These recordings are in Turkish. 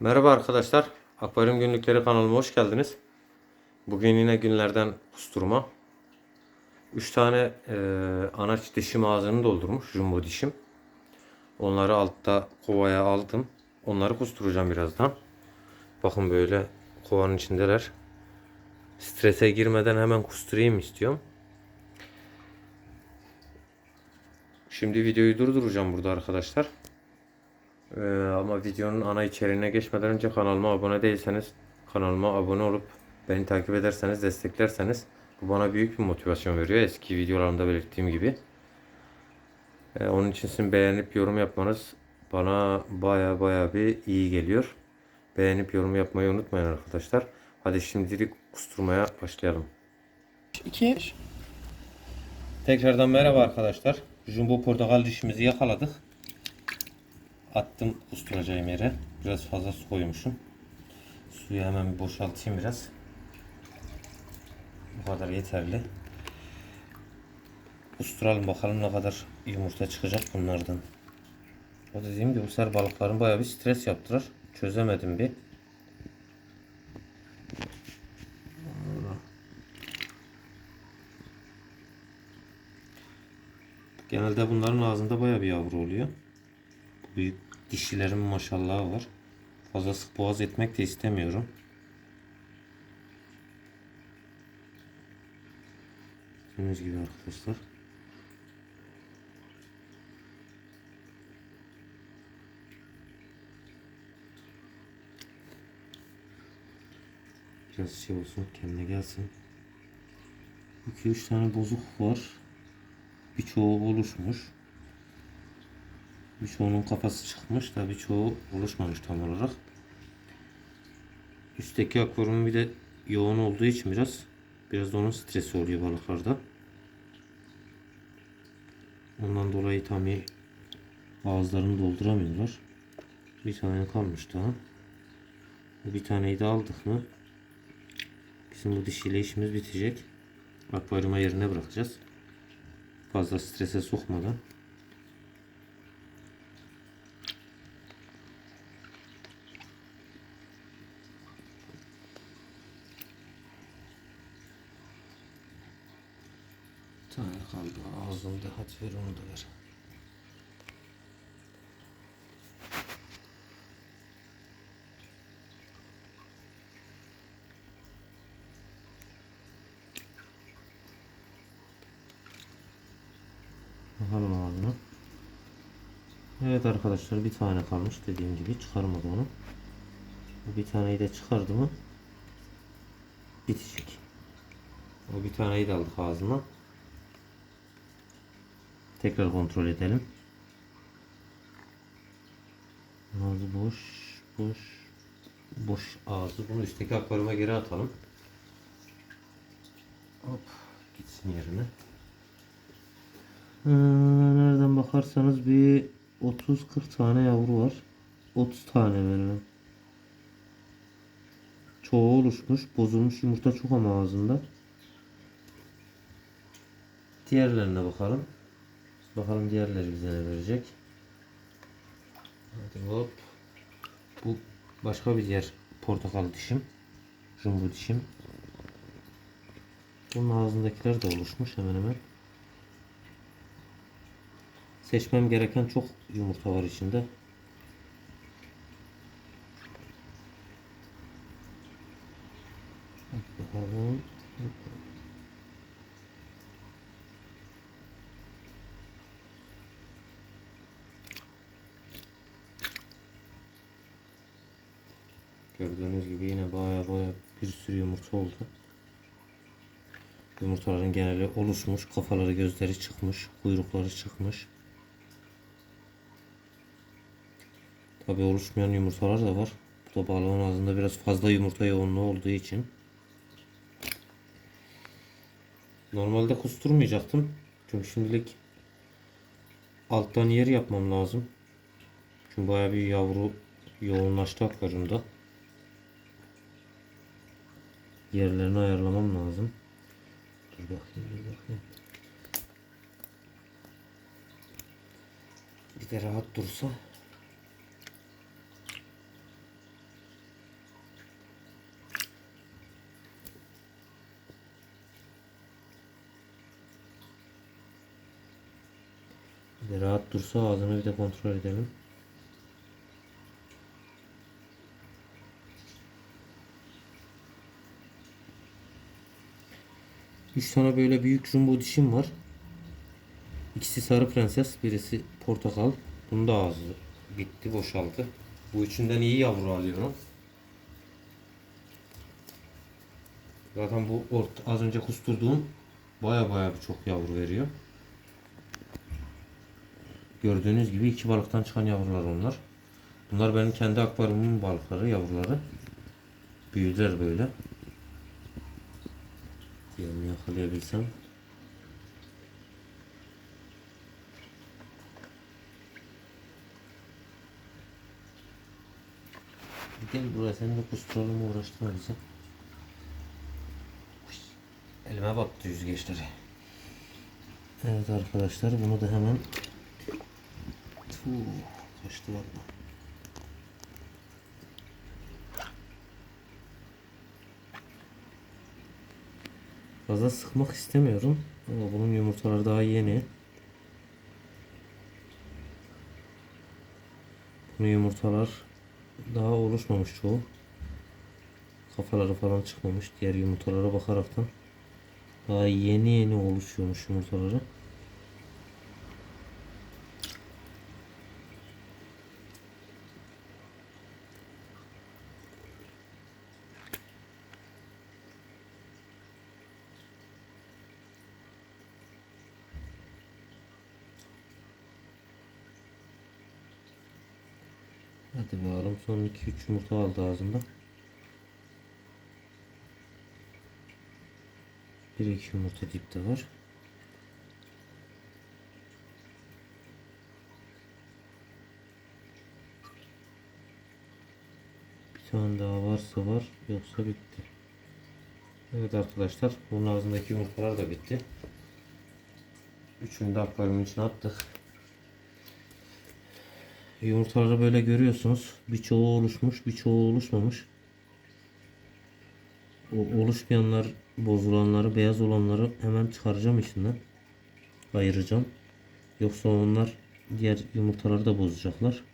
Merhaba arkadaşlar. Akvaryum Günlükleri kanalıma hoş geldiniz. Bugün yine günlerden kusturma. 3 tane e, anaç dişim ağzını doldurmuş. Jumbo dişim. Onları altta kovaya aldım. Onları kusturacağım birazdan. Bakın böyle kovanın içindeler. Strese girmeden hemen kusturayım istiyorum. Şimdi videoyu durduracağım burada arkadaşlar. Ee, ama videonun ana içeriğine geçmeden önce kanalıma abone değilseniz kanalıma abone olup beni takip ederseniz desteklerseniz bu bana büyük bir motivasyon veriyor eski videolarımda belirttiğim gibi. Ee, onun için sizin beğenip yorum yapmanız bana baya baya bir iyi geliyor. Beğenip yorum yapmayı unutmayın arkadaşlar. Hadi şimdilik kusturmaya başlayalım. 2 Tekrardan merhaba arkadaşlar. Jumbo portakal dişimizi yakaladık. Attım kusturacağım yere. Biraz fazla su koymuşum. Suyu hemen boşaltayım biraz. Bu kadar yeterli. Kusturalım bakalım ne kadar yumurta çıkacak bunlardan. O dediğim gibi bu sefer balıkların bayağı bir stres yaptılar. Çözemedim bir. Genelde bunların ağzında bayağı bir yavru oluyor. Büyük dişilerin maşallahı var. Fazla sık boğaz etmek de istemiyorum. Gördüğünüz gibi arkadaşlar. Biraz şey olsun kendine gelsin. 2-3 tane bozuk var. Birçoğu oluşmuş. Birçoğunun kafası çıkmış da birçoğu oluşmamış tam olarak. Üstteki akvaryum bir de yoğun olduğu için biraz biraz da onun stresi oluyor balıklarda. Ondan dolayı tam iyi ağızlarını dolduramıyorlar. Bir tane kalmış daha. Bir taneyi de aldık mı bizim bu dişiyle işimiz bitecek. Akvaryuma yerine bırakacağız. Fazla strese sokmadan. Bir tane kaldı ağzımda. Hadi ver onu da ver. Bakalım ağzına. Evet arkadaşlar bir tane kalmış dediğim gibi çıkarmadı onu. Bir taneyi de çıkardı mı bitecek. O bir taneyi de aldık ağzına. Tekrar kontrol edelim. Ağzı boş, boş, boş ağzı. Bunu üstteki akvaryuma geri atalım. Hop, gitsin yerine. Ee, nereden bakarsanız bir 30-40 tane yavru var. 30 tane böyle. Çoğu oluşmuş. Bozulmuş yumurta çok ama ağzında. Diğerlerine bakalım. Bakalım diğerleri bize ne verecek. Hadi hop. Bu başka bir diğer portakal dişim. Jumbo dişim. Bunun ağzındakiler de oluşmuş hemen hemen. Seçmem gereken çok yumurta var içinde. Bakalım. Gördüğünüz gibi yine baya baya bir sürü yumurta oldu. Yumurtaların geneli oluşmuş, kafaları gözleri çıkmış, kuyrukları çıkmış. Tabi oluşmayan yumurtalar da var. Bu da balığın ağzında biraz fazla yumurta yoğunluğu olduğu için. Normalde kusturmayacaktım. Çünkü şimdilik alttan yer yapmam lazım. Çünkü baya bir yavru yoğunlaştı akvaryumda yerlerini ayarlamam lazım. Dur bakayım, dur bakayım. Bir de rahat dursa. Bir de rahat dursa ağzını bir de kontrol edelim. Üç tane böyle büyük jumbo dişim var. İkisi sarı prenses, birisi portakal. Bunun da ağzı bitti, boşaldı. Bu üçünden iyi yavru alıyorum. Zaten bu ort az önce kusturduğum baya baya bir çok yavru veriyor. Gördüğünüz gibi iki balıktan çıkan yavrular onlar. Bunlar benim kendi akvaryumumun balıkları, yavruları. Büyüdüler böyle. Yakalayabilsem. Gel buraya seni de kusturalım uğraştırma bizi. Elime battı yüzgeçleri. Evet arkadaşlar bunu da hemen Tuh, kaçtı valla. Fazla sıkmak istemiyorum. Ama bunun yumurtaları daha yeni. Bunun yumurtalar daha oluşmamış çoğu. Kafaları falan çıkmamış. Diğer yumurtalara bakaraktan daha yeni yeni oluşuyormuş yumurtaları. Hadi bakalım son 2-3 yumurta aldı ağzında. 1-2 yumurta dipte var. Bir tane daha varsa var yoksa bitti. Evet arkadaşlar bunun ağzındaki yumurtalar da bitti. Üçünü de akvaryumun içine attık. Yumurtaları böyle görüyorsunuz. Birçoğu oluşmuş, birçoğu oluşmamış. O oluşmayanlar, bozulanları, beyaz olanları hemen çıkaracağım içinden. Ayıracağım. Yoksa onlar diğer yumurtaları da bozacaklar.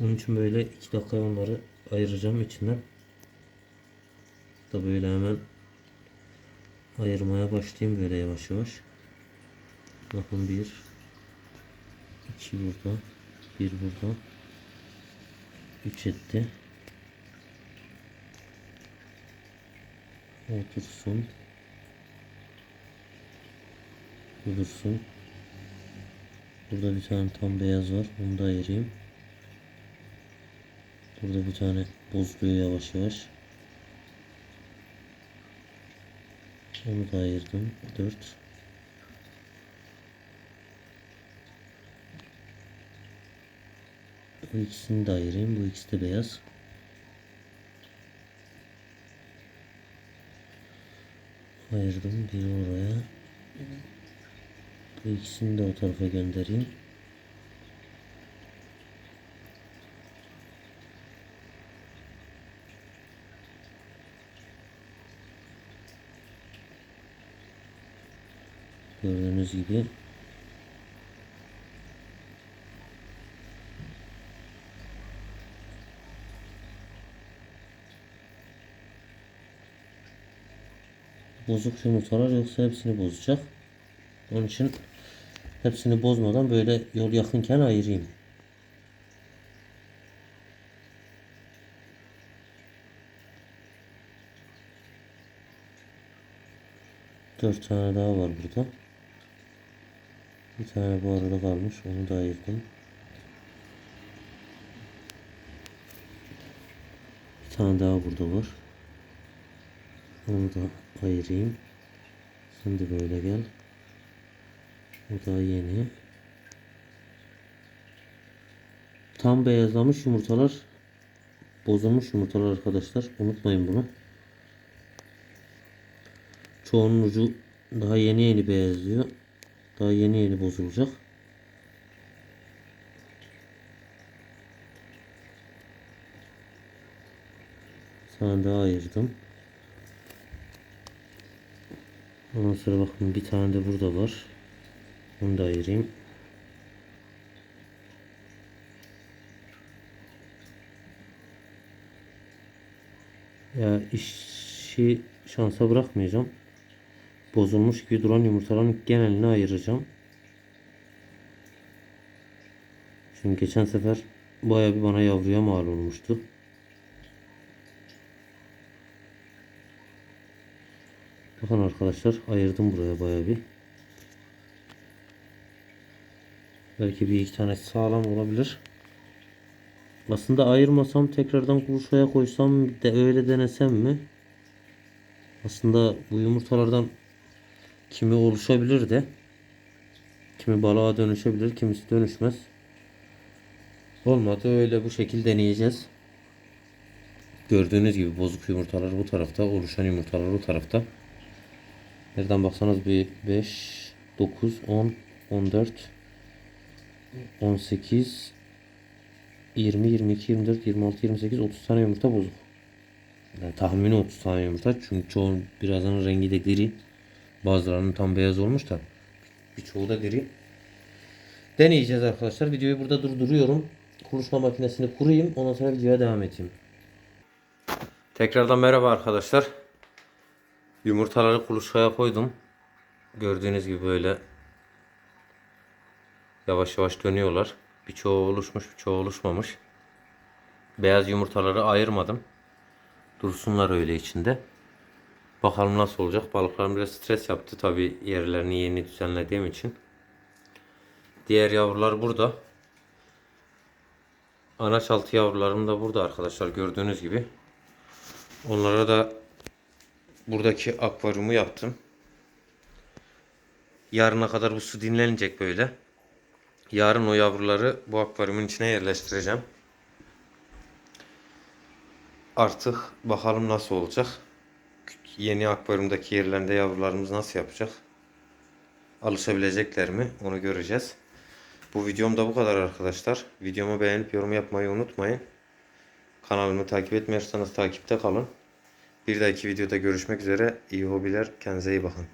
Onun için böyle 2 dakika onları ayıracağım içinden. Da böyle hemen ayırmaya başlayayım böyle yavaş yavaş. Bakın bir, iki burada. 1 buradan 3 etti. Otursun. Bulursun. Burada bir tane tam beyaz var. Onu da ayırayım. Burada bir tane bozuluyor yavaş yavaş. Onu da ayırdım. 4 Bakın ikisini de ayırayım. Bu ikisi de beyaz. Ayırdım. Biri oraya. Bu ikisini de o tarafa göndereyim. Gördüğünüz gibi bozuk yumurtalar yoksa hepsini bozacak. Onun için hepsini bozmadan böyle yol yakınken ayırayım. Dört tane daha var burada. Bir tane bu arada kalmış. Onu da ayırdım. Bir tane daha burada var. Onu da ayırayım. De böyle gel. Bu daha yeni. Tam beyazlamış yumurtalar. Bozulmuş yumurtalar arkadaşlar. Unutmayın bunu. Çoğunun ucu daha yeni yeni beyazlıyor. Daha yeni yeni bozulacak. Sana daha ayırdım. Ondan sonra bakın bir tane de burada var. Onu da ayırayım. Ya işi şansa bırakmayacağım. Bozulmuş gibi duran yumurtaların genelini ayıracağım. Çünkü geçen sefer bayağı bir bana yavruya mal olmuştu. Bakın arkadaşlar ayırdım buraya baya bir. Belki bir iki tane sağlam olabilir. Aslında ayırmasam tekrardan kuluçkaya koysam de öyle denesem mi? Aslında bu yumurtalardan kimi oluşabilir de kimi balığa dönüşebilir, kimisi dönüşmez. Olmadı öyle bu şekilde deneyeceğiz. Gördüğünüz gibi bozuk yumurtalar bu tarafta, oluşan yumurtalar bu tarafta. Nereden baksanız bir 5, 9, 10, 14, 18, 20, 22, 24, 26, 28, 30 tane yumurta bozuk. Yani tahmini 30 tane yumurta. Çünkü çoğu birazdan rengi de gri. Bazılarının tam beyaz olmuş da. Birçoğu da gri. Deneyeceğiz arkadaşlar. Videoyu burada durduruyorum. Kuruşma makinesini kurayım. Ondan sonra videoya devam edeyim. Tekrardan merhaba arkadaşlar. Yumurtaları kuluçkaya koydum. Gördüğünüz gibi böyle yavaş yavaş dönüyorlar. Birçoğu oluşmuş, birçoğu oluşmamış. Beyaz yumurtaları ayırmadım. Dursunlar öyle içinde. Bakalım nasıl olacak. Balıklarım biraz stres yaptı tabi yerlerini yeni düzenlediğim için. Diğer yavrular burada. Anaç altı yavrularım da burada arkadaşlar gördüğünüz gibi. Onlara da buradaki akvaryumu yaptım. Yarına kadar bu su dinlenecek böyle. Yarın o yavruları bu akvaryumun içine yerleştireceğim. Artık bakalım nasıl olacak. Yeni akvaryumdaki yerlerinde yavrularımız nasıl yapacak? Alışabilecekler mi? Onu göreceğiz. Bu videom da bu kadar arkadaşlar. Videomu beğenip yorum yapmayı unutmayın. Kanalımı takip etmiyorsanız takipte kalın. Bir dahaki videoda görüşmek üzere. İyi hobiler. Kendinize iyi bakın.